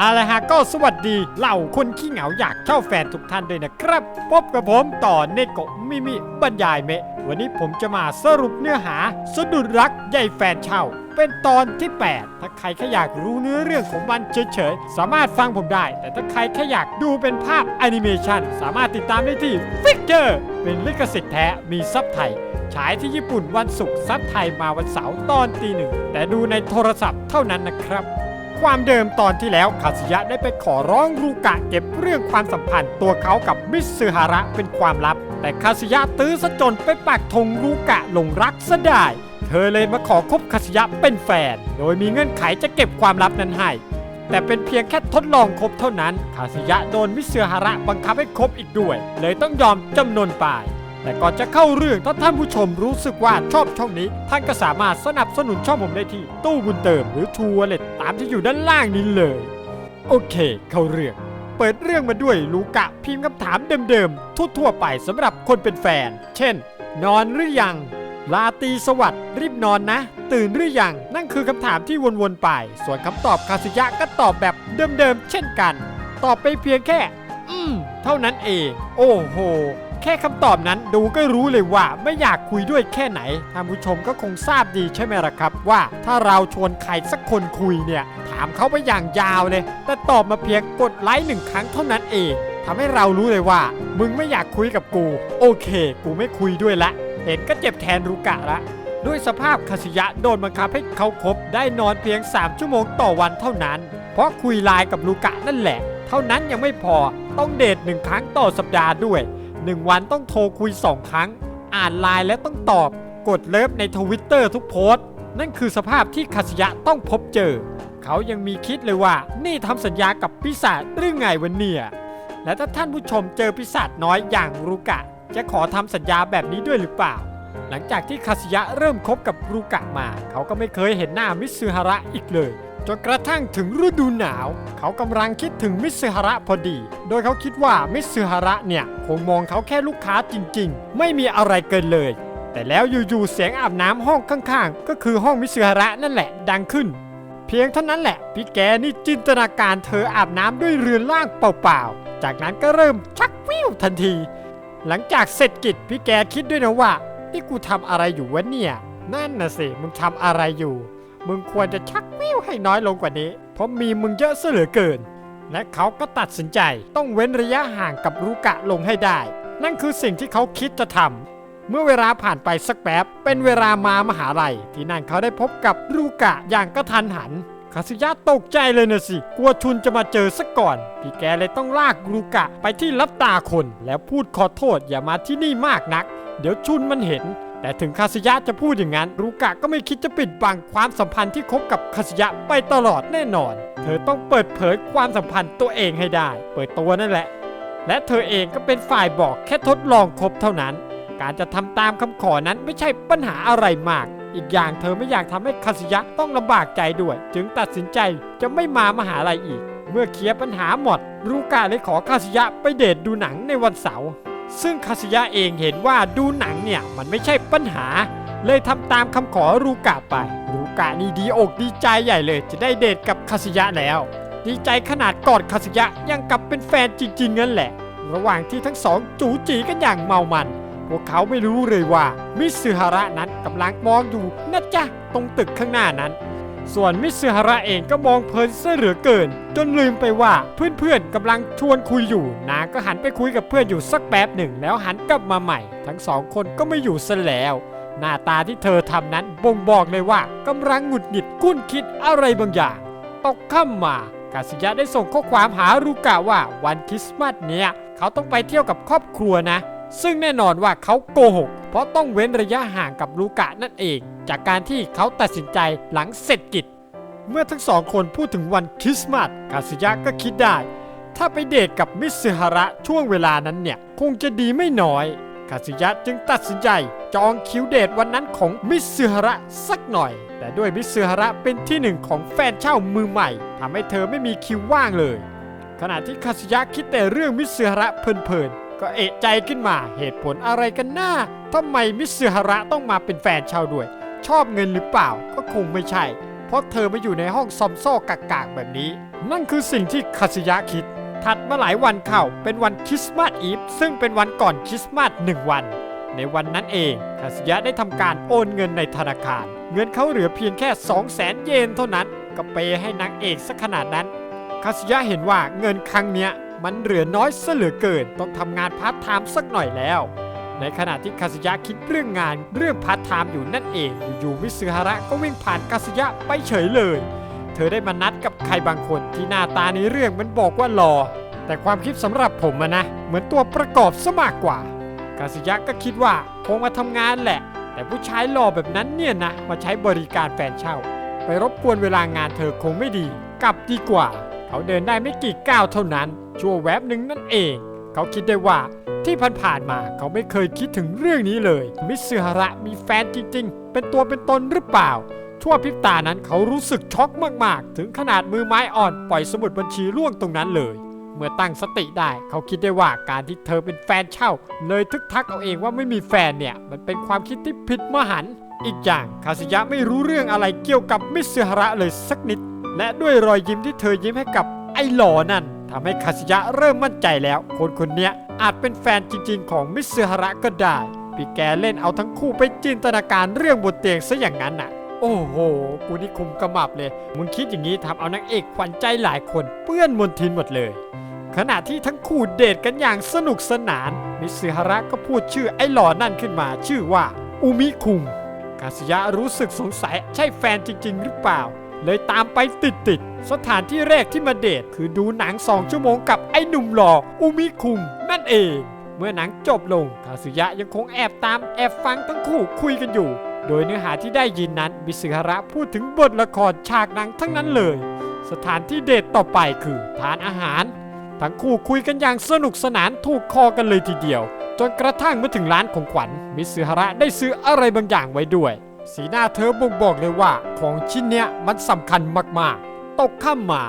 เอาละฮะก็สวัสดีเหล่าคนขี้เหงาอยากเช่าแฟนทุกท่านด้วยนะครับ พบกับผมต่อเนโกะมิมิบรรยายเมะวันนี้ผมจะมาสรุปเนื้อหาสะดุดรักใหญ่แฟนเช่า เป็นตอนที่ 8 ถ้าใครแค่อยากรู้เนื้อเรื่องของมันเฉยๆ สามารถฟังผมได้ แต่ถ้าใครแค่อยากดูเป็นภาพแอนิเมชันสามารถติดตามได้ที่ฟิกเจอร์เป็นลิขสิทธิ์แท้มีซับไทยฉายที่ญี่ปุ่นวันศุกร์ซับไทยมาวันเสาร์ตอนตีหนึ่งแต่ดูในโทรศัพท์เท่านั้นนะครับ ความเดิมตอนที่แล้วคาสิยะได้ไปขอร้องรูกะเก็บเรื่องความสัมพันธ์ตัวเขากับมิสซึฮาระเป็นความลับ แต่คาสิยะตื้อซะจนไปปักธงรูกะหลงรักซะได้เธอเลยมาขอคบคาสิยะเป็นแฟน โดยมีเงื่อนไขจะเก็บความลับนั้นให้ แต่เป็นเพียงแค่ทดลองคบเท่านั้น คาสิยะโดนมิสซึฮาระบังคับให้คบอีกด้วย เลยต้องยอมจำนนไป แต่ก่อนจะเข้าเรื่องถ้าท่านผู้ชมรู้สึกว่าชอบช่องนี้ ท่านก็สามารถสนับสนุนช่องผมได้ที่ตู้บุญเติมหรือทูวเลตตามที่อยู่ด้านล่างนี้เลย โอเค เข้าเรื่อง เปิดเรื่องมาด้วยลูกะพิมพ์คำถามเดิมๆทั่วๆไปสำหรับคนเป็นแฟน เช่น นอนหรือยังลาตีสวัสดิ์รีบนอนนะ ตื่นหรือยังนั่นคือคำถามที่วนๆไป ส่วนคำตอบคาสิยะก็ตอบแบบเดิมๆเช่นกัน ตอบไปเพียงแค่ อืม เท่านั้นเอง โอ้โห แค่คำตอบนั้นดูก็รู้เลยว่าไม่อยากคุยด้วยแค่ไหนท่านผู้ชมก็คงทราบดีใช่ไหมล่ะครับ ว่าถ้าเราชวนใครสักคนคุยเนี่ย ถามเขาไปอย่างยาวเลย แต่ตอบมาเพียงกดไลค์หนึ่งครั้งเท่านั้นเองทำให้เรารู้เลยว่า มึงไม่อยากคุยกับกู โอเค กูไม่คุยด้วยละ เห็นก็เจ็บแทนรูกะละด้วยสภาพคาสิยะโดนบังคับให้เขาคบได้นอนเพียง 3 ชั่วโมงต่อวันเท่านั้น เพราะคุยไลน์กับลูกะนั่นแหละ เท่านั้นยังไม่พอต้องเดทหนึ่งครั้งต่อสัปดาห์ด้วย 1 วันต้องโทรคุย 2 ครั้ง อ่านไลน์และต้องตอบ กดเลิฟในทวิตเตอร์ทุกโพสต์ นั่นคือสภาพที่คาสิยะต้องพบเจอ เขายังมีคิดเลยว่า นี่ทำสัญญากับปีศาจหรือไงวันเนี่ยและถ้าท่านผู้ชมเจอปีศาจน้อยอย่างรูกะ จะขอทำสัญญาแบบนี้ด้วยหรือเปล่า หลังจากที่คาสิยะเริ่มคบกับรูกะมา เขาก็ไม่เคยเห็นหน้ามิซึฮาระอีกเลยจนกระทั่งถึงฤดูหนาว เขากำลังคิดถึงมิตซึฮาระพอดี โดยเขาคิดว่ามิตซึฮาระเนี่ย คงมองเขาแค่ลูกค้าจริง ๆ ไม่มีอะไรเกินเลย แต่แล้วอยู่ๆเสียงอาบน้ำห้องข้างๆ ก็คือห้องมิตซึฮาระนั่นแหละดังขึ้น เพียงเท่านั้นแหละ พี่แกนี่จินตนาการเธออาบน้ำด้วยเรือนร่างเปล่าๆ จากนั้นก็เริ่มชักวิวทันที หลังจากเสร็จกิจพี่แกคิดด้วยนะว่านี่กูทำอะไรอยู่วะเนี่ย นั่นน่ะสิมึงทำอะไรอยู่ มึงควรจะชักวิว ให้น้อยลงกว่านี้ เพราะมีมึงเยอะเสือเหลือเกิน และเขาก็ตัดสินใจต้องเว้นระยะห่างกับรูกะลงให้ได้ นั่นคือสิ่งที่เขาคิดจะทำเมื่อเวลาผ่านไปสักแป๊บ เป็นเวลามามหาลัย ที่นั่นเขาได้พบกับรูกะอย่างกระทันหันคาสุยะตกใจเลยนะสิ กลัวชุนจะมาเจอซะก่อน พี่แกเลยต้องลากรูกะไปที่รับตาคน แล้วพูดขอโทษอย่ามาที่นี่มากนัก เดี๋ยวชุนมันเห็น แต่ถึงคาสยะจะพูดอย่างนั้น รูกะก็ไม่คิดจะปิดบังความสัมพันธ์ที่คบกับคาสยะไปตลอดแน่นอน เธอต้องเปิดเผยความสัมพันธ์ตัวเองให้ได้ เปิดตัวนั่นแหละ และเธอเองก็เป็นฝ่ายบอกแค่ทดลองคบเท่านั้น การจะทำตามคำขอนั้นไม่ใช่ปัญหาอะไรมาก อีกอย่างเธอไม่อยากทำให้คาสยะต้องลำบากใจด้วย จึงตัดสินใจจะไม่มามหาลัยอีก เมื่อเคลียร์ปัญหาหมด รูกะเลยขอคาสยะไปเดทดูหนังในวันเสาร์ ซึ่งคาสยะเองเห็นว่าดูหนังเนี่ยมันไม่ใช่ปัญหา เลยทำตามคำขอรูกะไป รูกะนี่ดีอกดีใจใหญ่เลย จะได้เดทกับคาสยะแล้ว ดีใจขนาดกอดคาสยะยังกับเป็นแฟนจริงๆนั่นแหละ ระหว่างที่ทั้งสองจูจีกันอย่างเมามัน พวกเขาไม่รู้เลยว่ามิสซึฮาระนั้นกำลังมองอยู่นะจ๊ะตรงตึกข้างหน้านั้น ส่วนมิสซึฮาระเองก็มองเพลินเสียเหลือเกิน จนลืมไปว่าเพื่อนๆกำลังชวนคุยอยู่ นางก็หันไปคุยกับเพื่อนอยู่สักแป๊บหนึ่งแล้วหันกลับมาใหม่ ทั้งสองคนก็ไม่อยู่ซะแล้ว หน้าตาที่เธอทำนั้นบ่งบอกเลยว่ากำลังหงุดหงิดกุ้นคิดอะไรบางอย่างตกค่ำมากาสิยะได้ส่งข้อความหารูกะว่าวันคริสต์มาสเนี่ยเขาต้องไปเที่ยวกับครอบครัวนะ ซึ่งแน่นอนว่าเขาโกหก เพราะต้องเว้นระยะห่างกับลูกะนั่นเอง จากการที่เขาตัดสินใจหลังเสร็จกิจ เมื่อทั้งสองคนพูดถึงวันคริสต์มาสกาสุยะก็คิดได้ ถ้าไปเดทกับมิสซึฮาระช่วงเวลานั้นเนี่ย คงจะดีไม่น้อยคาสุยะจึงตัดสินใจจองคิวเดทวันนั้นของมิสซึฮาระสักหน่อย แต่ด้วยมิสซึฮาระเป็นที่หนึ่งของแฟนเช่ามือใหม่ทำให้เธอไม่มีคิวว่างเลย ขณะที่คาสุยะคิดแต่เรื่องมิสซึฮาระเพลินๆ ก็เอะใจขึ้นมาเหตุผลอะไรกันหน้าทำไมมิสซึฮาระต้องมาเป็นแฟนช่าด้วย ชอบเงินหรือเปล่าก็คงไม่ใช่ เพราะเธอมาอยู่ในห้องซอมโซ่กากๆแบบนี้ นั่นคือสิ่งที่คาสยะคิด ถัดมาหลายวันเข้าเป็นวันคริสต์มาสอีฟซึ่งเป็นวันก่อนคริสต์มาสหนึ่งวัน ในวันนั้นเองคาสยะได้ทำการโอนเงินในธนาคาร เงินเขาเหลือเพียงแค่ 2 0 0แสนเยนเท่านั้นก็เปให้นางเอกสักขนาดนั้นคาสยะเห็นว่าเงินครั้งเนี้ย มันเหลือน้อยซะเหลือเกินต้องทำงานพาร์ทไทม์สักหน่อยแล้ว ในขณะที่คาสยะคิดเรื่องงานเรื่องพาร์ทไทม์อยู่นั่นเองอยู่ๆมิซึฮาระก็วิ่งผ่านคาสยะไปเฉยเลย เธอได้มานัดกับใครบางคนที่หน้าตาในเรื่องมันบอกว่ารอแต่ความคิดสำหรับผมอะนะ เหมือนตัวประกอบซะมากกว่าคาสยะก็คิดว่าคงมาทำงานแหละ แต่ผู้ชายหล่อแบบนั้นเนี่ยนะ มาใช้บริการแฟนเช่า ไปรบกวนเวลางานเธอคงไม่ดี กลับดีกว่า เขาเดินได้ไม่กี่ก้าวเท่านั้นชั่วแวบหนึ่งนั่นเอง เขาคิดได้ว่าที่ผ่านๆมาเขาไม่เคยคิดถึงเรื่องนี้เลย มิซึฮาระมีแฟนจริง ๆ เป็นตัวเป็นตนหรือเปล่า ชั่วพริบตานั้นเขารู้สึกช็อกมากๆ ถึงขนาดมือไม้อ่อนปล่อยสมุดบัญชีร่วงตรงนั้นเลย เมื่อตั้งสติได้เขาคิดได้ว่าการที่เธอเป็นแฟนเช่า เลยทึกทักเอาเองว่าไม่มีแฟนเนี่ย มันเป็นความคิดที่ผิดมหันต์ อีกอย่างคาสยะไม่รู้เรื่องอะไรเกี่ยวกับมิซึฮาระเลยสักนิด และด้วยรอยยิ้มที่เธอยิ้มให้กับไอ้หล่อนั่นทำให้คาสยะเริ่มมั่นใจแล้ว คนคนนี้อาจเป็นแฟนจริง ๆ ของมิซึฮาระก็ได้ พี่แกเล่นเอาทั้งคู่ไปจินตนาการเรื่องบนเตียงซะอย่างนั้นน่ะ โอ้โห กูนี่คุมกระมับเลย มึงคิดอย่างนี้ทำเอานางเอกขวัญใจหลายคนเปื้อนมนทินหมดเลย ขณะที่ทั้งคู่เดทกันอย่างสนุกสนาน มิซึฮาระก็พูดชื่อไอ้หล่อนั่นขึ้นมาชื่อว่าอุมิคุง คาสยะรู้สึกสงสัยใช่แฟนจริง ๆ หรือเปล่า เลยตามไปติดๆ สถานที่แรกที่มาเดทคือดูหนังสองชั่วโมงกับไอ้หนุ่มหล่ออุมิคุงนั่นเอง เมื่อหนังจบลงคาสุยะยังคงแอบตามแอบฟังทั้งคู่คุยกันอยู่ โดยเนื้อหาที่ได้ยินนั้นมิสึฮาระพูดถึงบทละครฉากหนังทั้งนั้นเลย สถานที่เดทต่อไปคือทานอาหาร ทั้งคู่คุยกันอย่างสนุกสนานถูกคอกันเลยทีเดียว จนกระทั่งเมื่อถึงร้านของขวัญมิสึฮาระได้ซื้ออะไรบางอย่างไว้ด้วย สีหน้าเธอบ่งบอกเลยว่า ของชิ้นเนี้ยมันสำคัญมากๆ ตกข้ามมา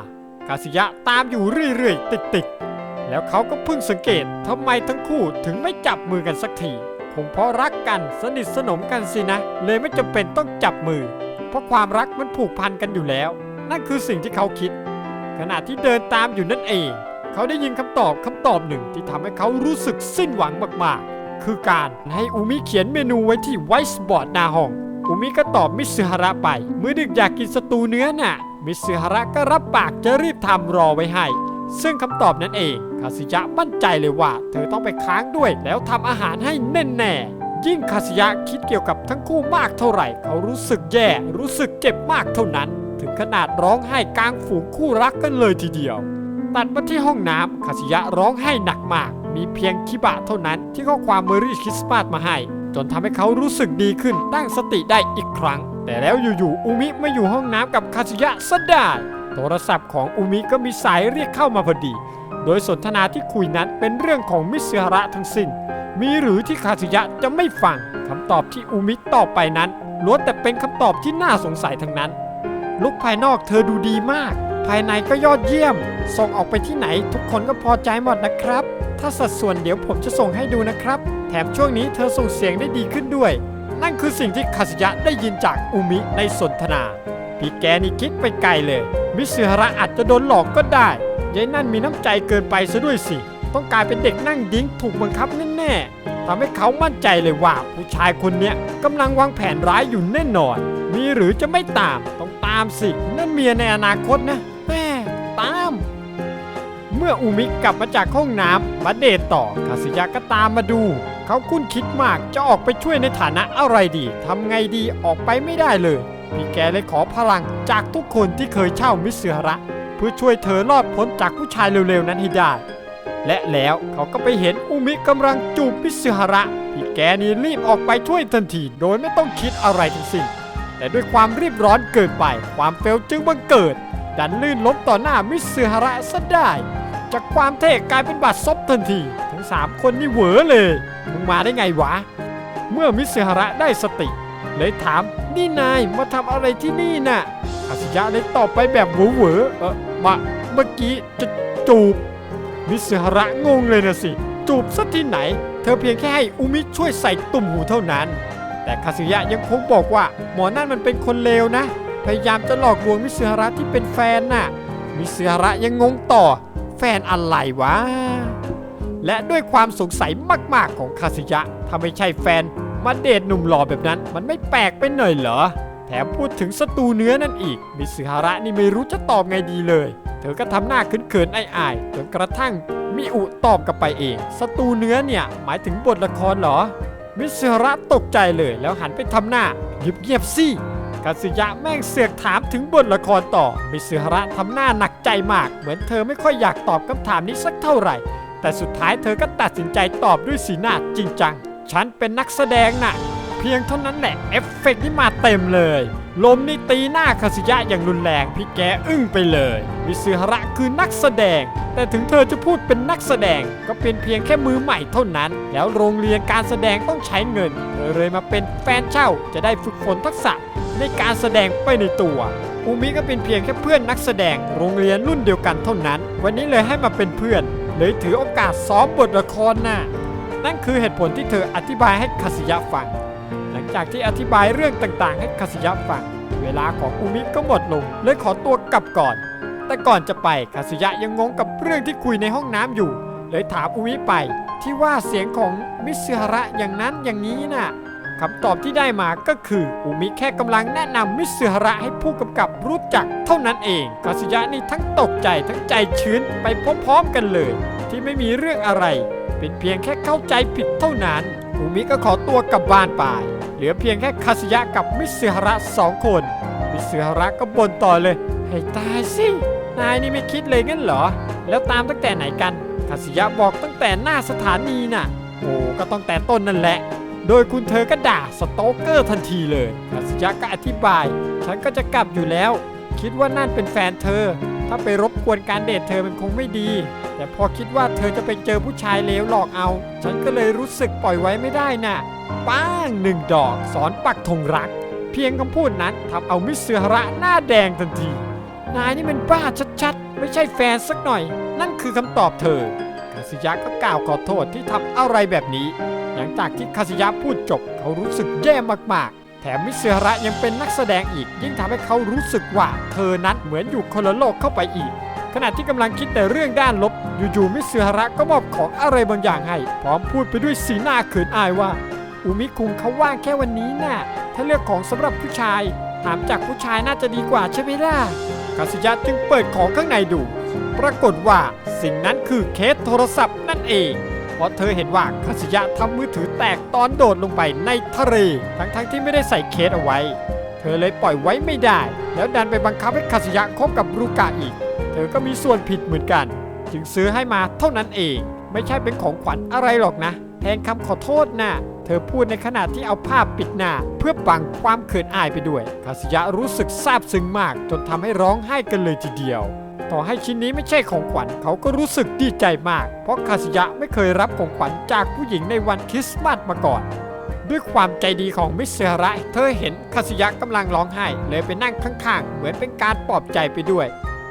กาสิยะตามอยู่เรื่อยๆ ติดๆ แล้วเขาก็เพิ่งสังเกตทำไมทั้งคู่ถึงไม่จับมือกันสักทีคงเพราะรักกันสนิทสนมกันสินะ เลยไม่จำเป็นต้องจับมือ เพราะความรักมันผูกพันกันอยู่แล้ว นั่นคือสิ่งที่เขาคิด ขณะที่เดินตามอยู่นั่นเอง เขาได้ยินคำตอบคำตอบหนึ่งที่ทำให้เขารู้สึกสิ้นหวังมากๆ คือการให้อุมิเขียนเมนูไว้ที่ไวส์บอร์ดหน้าห้องอุมิก็ตอบมิซึฮาระไป เมื่อดึกอยากกินสตูเนื้อน่ะ มิซึฮาระก็รับปากจะรีบทำรอไว้ให้ ซึ่งคำตอบนั้นเอง คาสิยะมั่นใจเลยว่า เธอต้องไปค้างด้วย แล้วทำอาหารให้แน่ๆยิ่งคาสิยะคิดเกี่ยวกับทั้งคู่มากเท่าไหร่ เขารู้สึกแย่ รู้สึกเจ็บมากเท่านั้น ถึงขนาดร้องไห้กลางฝูงคู่รักกันเลยทีเดียว ตัดมาที่ห้องน้ำคาสิยะร้องไห้หนักมาก มีเพียงคิบะเท่านั้นที่ข้อความเมอรี่คริสต์มาสมาให้ จนทำให้เขารู้สึกดีขึ้นตั้งสติได้อีกครั้ง แต่แล้วอยู่ๆอุมิไมาอยู่ห้องน้ำกับคาสิยะซะได้โทรศัพท์ของอุมิก็มีสายเรียกเข้ามาพอดี โดยสนทนาที่คุยนั้นเป็นเรื่องของมิสฮาระทั้งสิ้น มีหรือที่คาสิยะจะไม่ฟังคำตอบที่อุมิตอบไปนั้นล้วนแต่เป็นคำตอบที่น่าสงสัยทั้งนั้นลุกภายนอกเธอดูดีมาก ภายในก็ยอดเยี่ยม ส่งออกไปที่ไหน ทุกคนก็พอใจหมดนะครับ ถ้าสัดส่วนเดี๋ยวผมจะส่งให้ดูนะครับ แถมช่วงนี้เธอส่งเสียงได้ดีขึ้นด้วย นั่นคือสิ่งที่คาสยะได้ยินจากอุมิในสนทนา พี่แกนี่คิดไปไกลเลย มิสึฮาระอาจจะโดนหลอกก็ได้ยายนั่นมีน้ำใจเกินไปซะด้วยสิ ต้องกลายเป็นเด็กนั่งดิ้งถูกบังคับแน่ๆทำให้เขามั่นใจเลยว่าผู้ชายคนนี้กำลังวางแผนร้ายอยู่แน่นอน มีหรือจะไม่ตาม ตามสิ นั่นเมียในอนาคตนะแม่ตาม เมื่ออุมิกลับมาจากห้องน้ำมาเดทต่อคาสิยะก็ตามมาดู เขาคุ้นคิดมากจะออกไปช่วยในฐานะอะไรดีทำไงดีออกไปไม่ได้เลย พี่แกเลยขอพลังจากทุกคนที่เคยเช่ามิสเฮาระ เพื่อช่วยเธอรอดพ้นจากผู้ชายเร็วๆนั้นให้ได้ และแล้วเขาก็ไปเห็นอุมิกำลังจูบมิสเฮาระพี่แกนี่รีบออกไปช่วยทันทีโดยไม่ต้องคิดอะไรทั้งสิ้น แต่ด้วยความรีบร้อนเกินไป ความเฟลจึงบังเกิด ดันลื่นล้มต่อหน้ามิสเฮาระซะได้ จากความเท่กลายเป็นบาดซบทันที ทั้งสามคนนี่เหวอเลยมึงมาได้ไงวะ เมื่อมิสเฮาระได้สติ เลยถามนี่นายมาทำอะไรที่นี่น่ะอาสิยะเลยตอบไปแบบเหวอเหวอเออมาเมื่อกี้จะจูบมิสฮาระงงเลยนะสิ จูบซะที่ไหน เธอเพียงแค่ให้อุมิช่วยใส่ตุ่มหูเท่านั้น แต่คาสึยะยังคงบอกว่า หมอนั่นมันเป็นคนเลวนะ พยายามจะหลอกลวงมิสฮาระที่เป็นแฟนน่ะมมิสฮาระยังงงต่อ แฟนอะไรวะ และด้วยความสงสัยมาก ๆ ของคาสิยะถ้าไม่ใช่แฟนมาเดทหนุ่มหล่อแบบนั้น มันไม่แปลกไปหน่อยเหรอ แถมพูดถึงสตูเนื้อนั่นอีก มิสึฮาระนี่ไม่รู้จะตอบไงดีเลย เธอก็ทำหน้าเขินๆอายๆจนกระทั่งมิอุตอบกลับไปเอง สตูเนื้อเนี่ย หมายถึงบทละครเหรอ มิสึฮาระตกใจเลยแล้วหันไปทำหน้าเงียบๆสิคาสึยะแม่งเสือกถามถึงบทละครต่อ มิสึฮาระทำหน้าหนักใจมาก เหมือนเธอไม่ค่อยอยากตอบคำถามนี้สักเท่าไหร่ แต่สุดท้ายเธอก็ตัดสินใจตอบด้วยสีหน้าจริงจัง ฉันเป็นนักแสดงน่ะ เพียงเท่านั้นแหละเอฟเฟกต์นี่มาเต็มเลย ลมนี่ตีหน้าคาสิยะอย่างรุนแรงพี่แกอึ้งไปเลย มิซึฮาระคือนักแสดง แต่ถึงเธอจะพูดเป็นนักแสดงก็เป็นเพียงแค่มือใหม่เท่านั้น แล้วโรงเรียนการแสดงต้องใช้เงิน เธอเลยมาเป็นแฟนเช่าจะได้ฝึกฝนทักษะในการแสดงไปในตัวอูมิก็เป็นเพียงแค่เพื่อนนักแสดงโรงเรียนรุ่นเดียวกันเท่านั้น วันนี้เลยให้มาเป็นเพื่อน เลยถือโอกาสซ้อมบทละครน่ะนั่นคือเหตุผลที่เธออธิบายให้คาสิยะฟัง หลังจากที่อธิบายเรื่องต่างๆ ให้คาสิยะฟัง เวลาของอุมิก็หมดลง เลยขอตัวกลับก่อน แต่ก่อนจะไปคาสิยะยังงงกับเรื่องที่คุยในห้องน้ำอยู่ เลยถามอุมิไป ที่ว่าเสียงของมิซึฮาระอย่างนั้นอย่างนี้น่ะคำตอบที่ได้มาก็คืออุมิแค่กำลังแนะนำมิซึฮาระให้ผู้กำกับรู้จักเท่านั้นเองคาสิยะนี่ทั้งตกใจทั้งใจชื้นไปพร้อมๆกันเลย ที่ไม่มีเรื่องอะไร เป็นเพียงแค่เข้าใจผิดเท่านั้นอุมิก็ขอตัวกลับบ้านไป เหลือเพียงแค่คาสุยะกับมิสซึฮาระสองคนมิสซึฮาระก็บ่นต่อเลย ให้ตายสิ นายนี่ไม่คิดเลยงั้นเหรอ แล้วตามตั้งแต่ไหนกันคาสยะบอกตั้งแต่หน้าสถานีน่ะ โอ้ก็ตั้งแต่ต้นนั่นแหละ โดยคุณเธอก็ด่าสโตเกอร์ทันทีเลยคาสยะก็อธิบาย ฉันก็จะกลับอยู่แล้ว คิดว่านั่นเป็นแฟนเธอ ถ้าไปรบกวนการเดทเธอมันคงไม่ดี แต่พอคิดว่าเธอจะไปเจอผู้ชายเลวหลอกเอา ฉันก็เลยรู้สึกปล่อยไว้ไม่ได้น่ะป้างหนึ่งดอกสอนปักธงรัก เพียงคำพูดนั้นทำเอามิสเซฮาระหน้าแดงทันที นายนี่เป็นบ้าชัดๆ ไม่ใช่แฟนสักหน่อย นั่นคือคำตอบเธอ คาสิยะก็กล่าวขอโทษที่ทำอะไรแบบนี้ หลังจากที่คาสิยะพูดจบ เขารู้สึกแย่มากๆ แถมมิเซระยังเป็นนักแสดงอีก ยิ่งทำให้เขารู้สึกว่าเธอนั้นเหมือนอยู่คนละโลกเข้าไปอีก ขณะที่กำลังคิดแต่เรื่องด้านลบ อยู่ๆมิเซระก็มอบของอะไรบางอย่างให้ พร้อมพูดไปด้วยสีหน้าเขินอายว่าอุมิคุงเขาว่างแค่วันนี้น่ะถ้าเลือกของสำหรับผู้ชาย ถามจากผู้ชายน่าจะดีกว่าใช่ไหมล่ะ คาสิยะจึงเปิดของข้างในดู ปรากฏว่าสิ่งนั้นคือเคสโทรศัพท์นั่นเอง เพราะเธอเห็นว่าคาสิยะทำมือถือแตกตอนโดดลงไปในทะเล ทั้งๆที่ไม่ได้ใส่เคสเอาไว้ เธอเลยปล่อยไว้ไม่ได้ แล้วดันไปบังคับให้คาสิยะคบกับรูกะอีก เธอก็มีส่วนผิดเหมือนกัน จึงซื้อให้มาเท่านั้นเอง ไม่ใช่เป็นของขวัญอะไรหรอกนะ แทนคำขอโทษน่ะเธอพูดในขณะที่เอาผ้าปิดหน้า เพื่อบังความเขินอายไปด้วย คาสิยะรู้สึกซาบซึ้งมาก จนทำให้ร้องไห้กันเลยทีเดียว ต่อให้ชิ้นนี้ไม่ใช่ของขวัญเขาก็รู้สึกดีใจมาก เพราะคาสิยะไม่เคยรับของขวัญจากผู้หญิงในวันคริสต์มาสมาก่อนด้วยความใจดีของมิสเซระ เธอเห็นคาสิยะกำลังร้องไห้ เลยไปนั่งข้างๆ เหมือนเป็นการปลอบใจไปด้วย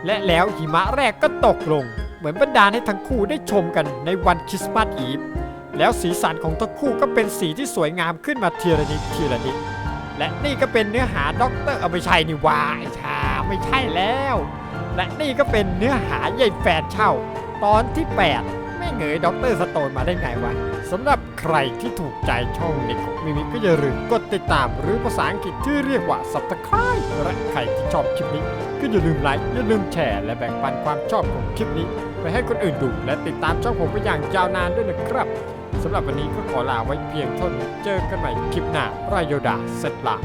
และแล้วหิมะแรกก็ตกลง เหมือนบรรดาลให้ทั้งคู่ได้ชมกันในวันคริสต์มาสอีฟ แล้วสีสันของทั้งคู่ก็เป็นสีที่สวยงามขึ้นมาทีละนิดทีละนิดและนี่ก็เป็นเนื้อหาด็อกเตอร์อาไม่ใช่นี่วาไอ้ชาไม่ใช่แล้ว และนี่ก็เป็นเนื้อหาใหญ่แฟนเช่า ตอนที่ 8 ไม่เงยด็อกเตอร์สโตนมาได้ไงวะสำหรับใครที่ถูกใจช่องนิกมิมิก็อย่าลืมกดติดตามหรือภาษาอังกฤษที่เรียกว่า subscribe และใครที่ชอบคลิปนี้ ก็อย่าลืมไลค์อย่าลืมแชร์และแบ่งปันความชอบของคลิปนี้ ไปให้คนอื่นดูและติดตามช่องผมไปอย่างยาวนานด้วยนะครับ สำหรับวันนี้ก็ขอลาไว้เพียงเท่านี้เจอกันใหม่คลิปหน้าไรยโยดาเสร็จละ